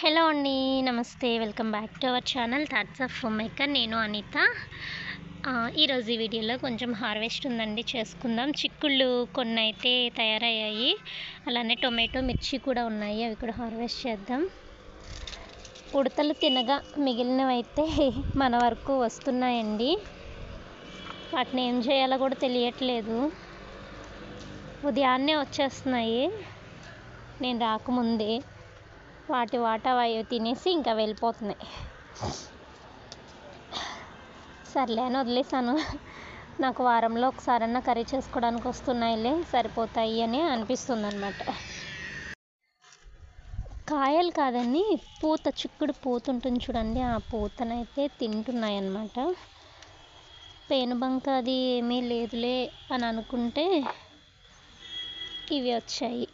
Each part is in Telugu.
హలో అండి నమస్తే. Welcome back to our channel thoughts of home maker. నేను అనిత. ఈరోజు ఈ వీడియోలో కొంచెం హార్వెస్ట్ ఉందండి చేసుకుందాం. చిక్కుళ్ళు కొన్ని అయితే తయారయ్యాయి. అలానే టొమాటో మిర్చి కూడా ఉన్నాయి అవి కూడా హార్వెస్ట్ చేద్దాం. ఉడతలు తినగా మిగిలినవైతే మన వరకు వస్తున్నాయండి. వాటిని ఏం చేయాలో కూడా తెలియట్లేదు. ఉదయాన్నే వచ్చేస్తున్నాయి. నేను రాకముందే వాటి వాటా అవి తినేసి ఇంకా వెళ్ళిపోతున్నాయి. సర్లే అని వదిలేసాను నాకు వారంలో ఒకసారన్నా కర్రీ చేసుకోవడానికి వస్తున్నాయిలే సరిపోతాయి అని అనిపిస్తుంది అనమాట కాయలు కాదండి పూత చిక్కుడు పూత ఉంటుంది చూడండి ఆ పూతనైతే తింటున్నాయి అన్నమాట పేనుబంక అది ఏమీ లేదులే అని అనుకుంటే ఇవి వచ్చాయి.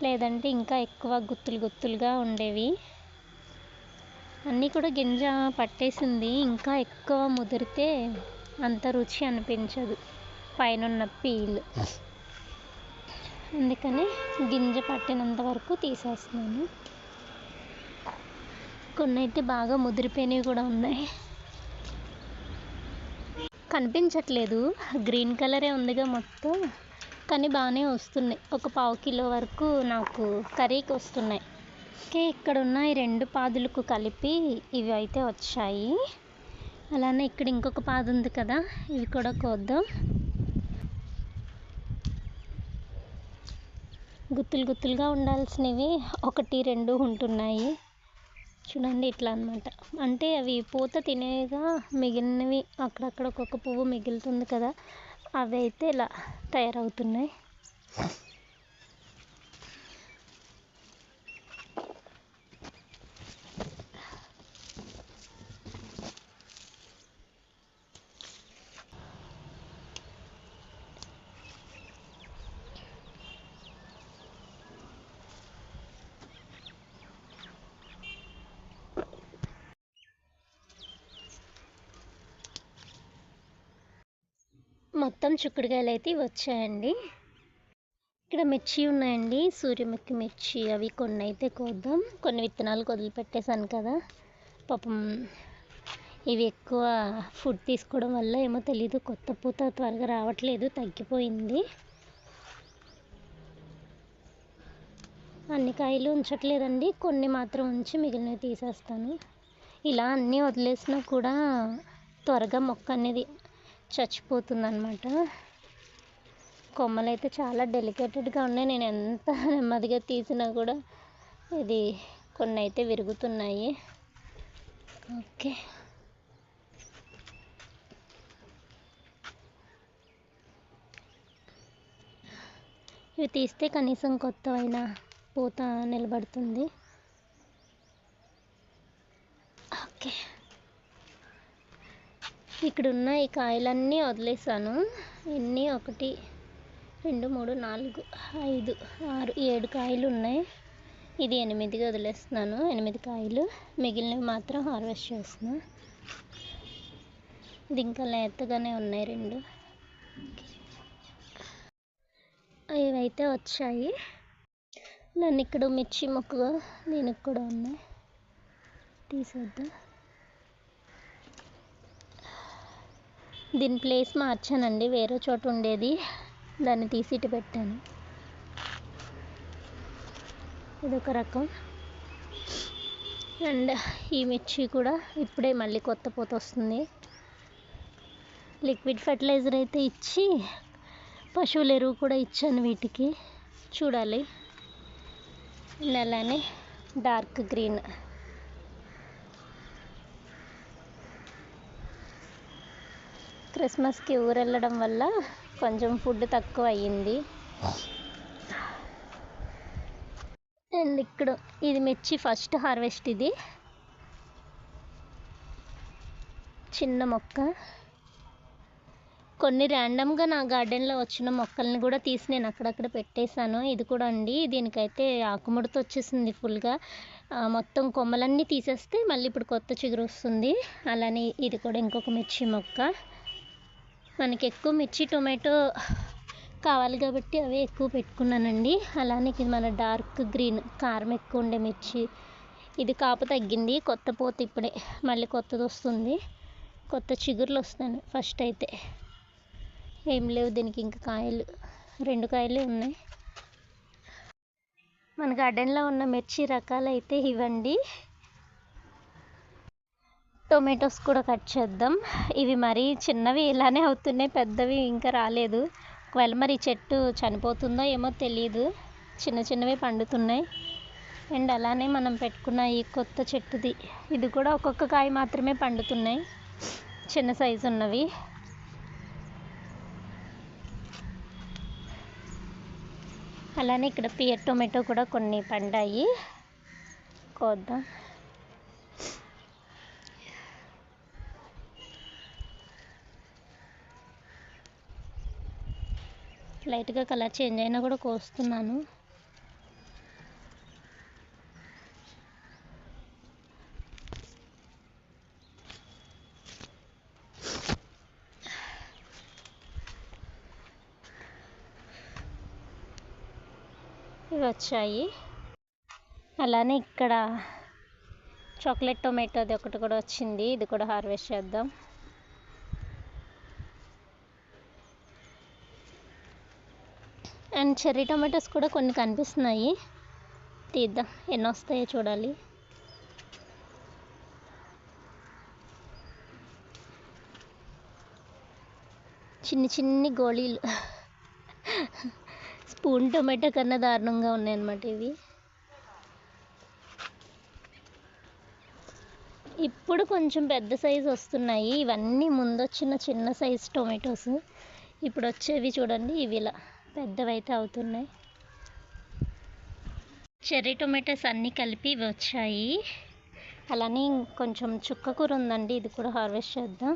లేదంటే ఇంకా ఎక్కువ గుత్తులు గుత్తులుగా ఉండేవి. అన్నీ కూడా గింజ పట్టేసింది. ఇంకా ఎక్కువ ముదిరితే అంత రుచి అనిపించదు. పైన ఉన్న పీల్. అందుకని గింజ పట్టినంత వరకు తీసేస్తున్నాను. కొన్ని అయితే బాగా ముదిరిపోయినవి కూడా ఉన్నాయి. కనిపించట్లేదు. గ్రీన్ కలరే ఉందిగా మొత్తం. కానీ బాగానే వస్తున్నాయి. ఒక పావు కిలో వరకు నాకు కర్రీకి వస్తున్నాయి. ఓకే ఇక్కడ ఉన్న ఈ రెండు పాదులకు కలిపి ఇవి అయితే వచ్చాయి. అలానే ఇక్కడ ఇంకొక పాదు ఉంది కదా ఇవి కూడా కోద్దాం. గుత్తులు గుత్తులుగా ఉండాల్సినవి ఒకటి రెండు ఉంటున్నాయి. చూడండి ఇట్లా అనమాట అంటే అవి పూత తినేగా మిగిలినవి అక్కడక్కడ ఒక్కొక్క పువ్వు మిగులుతుంది కదా. అవి అయితే ఇలా తయారవుతున్నాయి. మొత్తం చిక్కుడుకాయలు అయితే వచ్చాయండి. ఇక్కడ మిర్చి ఉన్నాయండి. సూర్యముఖి మిర్చి అవి కొన్ని అయితే కోద్దాం. కొన్ని విత్తనాలు వదిలిపెట్టేశాను కదా. పాపం ఇవి ఎక్కువ ఫుడ్ తీసుకోవడం వల్ల ఏమో తెలీదు. కొత్త పూత త్వరగా రావట్లేదు. తగ్గిపోయింది. అన్ని కాయలు ఉంచట్లేదండి. కొన్ని మాత్రం ఉంచి మిగిలినవి తీసేస్తాను. ఇలా అన్నీ వదిలేసినా కూడా త్వరగా మొక్క అనేది చచ్చిపోతుందన్నమాట. కొమ్మలు అయితే చాలా డెలికేటెడ్గా ఉన్నాయి. నేను ఎంత నెమ్మదిగా తీసినా కూడా ఇది కొన్ని అయితే విరుగుతున్నాయి. ఓకే. ఇవి తీస్తే కనీసం కొత్తవైన పూత నిలబడుతుంది. ఇక్కడ ఉన్న ఈ కాయలన్నీ వదిలేసాను ఎన్ని? ఒకటి రెండు మూడు నాలుగు ఐదు ఆరు ఏడు కాయలు ఉన్నాయి. ఇది ఎనిమిదిగా వదిలేస్తున్నాను. ఎనిమిది కాయలు. మిగిలినవి మాత్రం హార్వెస్ట్ చేస్తున్నా. ఇది ఇంకా లేతగానే ఉన్నాయి రెండు. ఇవైతే వచ్చాయి. నన్ను ఇక్కడ మిర్చి మొక్క దీనికి కూడా ఉన్నాయి. తీసేద్దాం. దీని ప్లేస్ మార్చానండి. వేరే చోట ఉండేది. దాన్ని తీసి ఇటు పెట్టాను. ఇదొక రకం. అండ్ ఈ మిర్చి కూడా ఇప్పుడే మళ్ళీ కొత్త పూత వస్తుంది. లిక్విడ్ ఫర్టిలైజర్ అయితే ఇచ్చి పశువుల ఎరువు కూడా ఇచ్చాను వీటికి. చూడాలి. అండ్ అలానే డార్క్ గ్రీన్. క్రిస్మస్కి ఊరెళ్ళడం వల్ల కొంచెం ఫుడ్ తక్కువ అయ్యింది అండ్ ఇక్కడ ఇది మిర్చి ఫస్ట్ హార్వెస్ట్ ఇది. చిన్న మొక్క. కొన్ని ర్యాండమ్గా నా గార్డెన్లో వచ్చిన మొక్కల్ని కూడా తీసి నేను అక్కడక్కడ పెట్టేశాను. ఇది కూడా అండి. దీనికైతే ఆకుముడత వచ్చేసింది ఫుల్గా. మొత్తం కొమ్మలన్నీ తీసేస్తే మళ్ళీ ఇప్పుడు కొత్త చిగురు వస్తుంది. అలానే ఇది కూడా ఇంకొక మిర్చి మొక్క. మనకి ఎక్కువ మిర్చి టొమాటో కావాలి కాబట్టి అవే ఎక్కువ పెట్టుకున్నానండి. అలానే ఇది మన డార్క్ గ్రీన్ కారం ఎక్కువ ఉండే మిర్చి. ఇది కాపు తగ్గింది కొత్త పోత ఇప్పుడే. మళ్ళీ కొత్తది వస్తుంది. కొత్త చిగుర్లు వస్తాను ఫస్ట్ అయితే. ఏం లేవు దీనికి ఇంకా కాయలు. రెండు కాయలే ఉన్నాయి. మన గార్డెన్లో ఉన్న మిర్చి రకాలు అయితే ఇవ్వండి టొమాటోస్ కూడా కట్ చేద్దాం. ఇవి మరీ చిన్నవి ఇలానే అవుతున్నాయి పెద్దవి ఇంకా రాలేదు. ఒకవేళ మరి చెట్టు చనిపోతుందో ఏమో తెలియదు చిన్న చిన్నవి పండుతున్నాయి. అండ్ అలానే మనం పెట్టుకున్న ఈ కొత్త చెట్టుది ఇది కూడా ఒక్కొక్క కాయ మాత్రమే పండుతున్నాయి. చిన్న సైజు ఉన్నవి. అలానే ఇక్కడ పియర్ టొమాటో కూడా కొన్ని పండాయి. కోద్దాం. లైట్గా కలర్ చేంజ్ అయినా కూడా కోస్తున్నాను. ఇవి వచ్చాయి. అలానే ఇక్కడ చాక్లెట్ టొమాటోది ఒకటి కూడా వచ్చింది. ఇది కూడా హార్వెస్ట్ చేద్దాం. అండ్ చెర్రీ టొమాటోస్ కూడా కొన్ని కనిపిస్తున్నాయి. తీద్దాం ఎన్ని వస్తాయో చూడాలి. చిన్ని చిన్ని గోళీలు. స్పూన్ టొమాటో కన్నా దారుణంగా ఉన్నాయన్నమాట ఇవి. ఇప్పుడు కొంచెం పెద్ద సైజు వస్తున్నాయి. ఇవన్నీ ముందు వచ్చిన చిన్న సైజు టొమాటోస్. ఇప్పుడు వచ్చేవి చూడండి ఇవి ఇలా పెద్దవైతే అవుతున్నాయి. చెర్రీ టొమాటోస్ అన్నీ కలిపి వచ్చాయి. అలానే కొంచెం చుక్క కూర ఉందండి ఇది కూడా హార్వెస్ట్ చేద్దాం.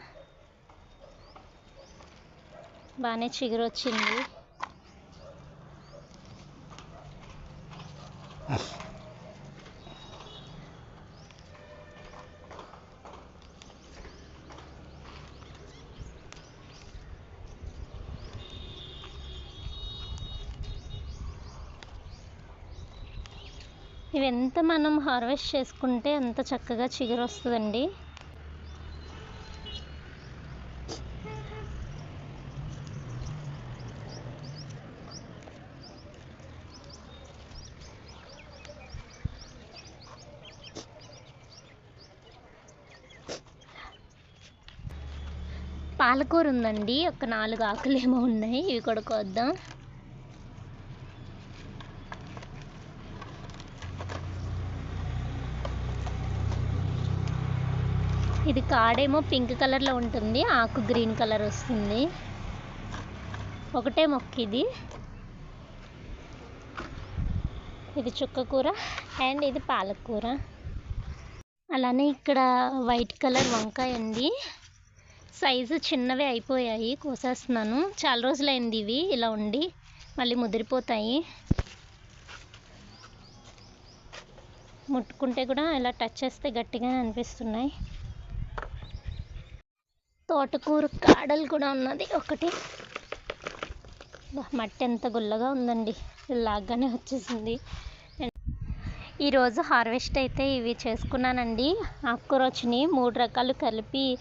బాగానే చిగురు వచ్చింది ఇవి ఎంత మనం హార్వెస్ట్ చేసుకుంటే అంత చక్కగా చిగురు వస్తుందండి. పాలకూర ఉందండి. ఒక నాలుగు ఆకులు ఏమో ఉన్నాయి. ఇవి కూడా కొద్దాం. ఇది కాడేమో పింక్ కలర్లో ఉంటుంది ఆకు గ్రీన్ కలర్ వస్తుంది. ఒకటే మొక్క ఇది. ఇది చుక్క కూర అండ్ ఇది పాలకూర. అలానే ఇక్కడ వైట్ కలర్ వంకాయ అండి సైజు చిన్నవే అయిపోయాయి కోసేస్తున్నాను. చాలా రోజులైంది ఇవి ఇలా ఉండి మళ్ళీ ముదిరిపోతాయి. ముట్టుకుంటే కూడా ఇలా టచ్ చేస్తే గట్టిగా అనిపిస్తున్నాయి. తోటకూర కాడలు కూడా ఉన్నది. ఒకటి. మట్టి ఎంత గుల్లగా ఉందండి. లాగానే వచ్చేసింది. ఈరోజు హార్వెస్ట్ అయితే ఇవి చేసుకున్నానండి. ఆకుకూర మూడు రకాలు కలిపి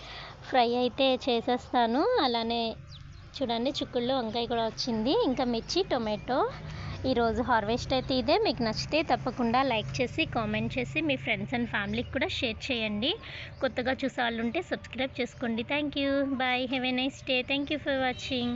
ఫ్రై అయితే చేసేస్తాను. అలానే చూడండి చిక్కుళ్ళు వంకాయ కూడా వచ్చింది. ఇంకా మిర్చి టొమాటో ఈరోజు హార్వెస్ట్ అయితే ఇదే. మీకు నచ్చితే తప్పకుండా లైక్ చేసి కామెంట్ చేసి మీ ఫ్రెండ్స్ అండ్ ఫ్యామిలీకి కూడా షేర్ చేయండి. కొత్తగా చూసే వాళ్ళు ఉంటే సబ్స్క్రైబ్ చేసుకోండి. Thank you. Bye. Have a nice day. Thank you for watching.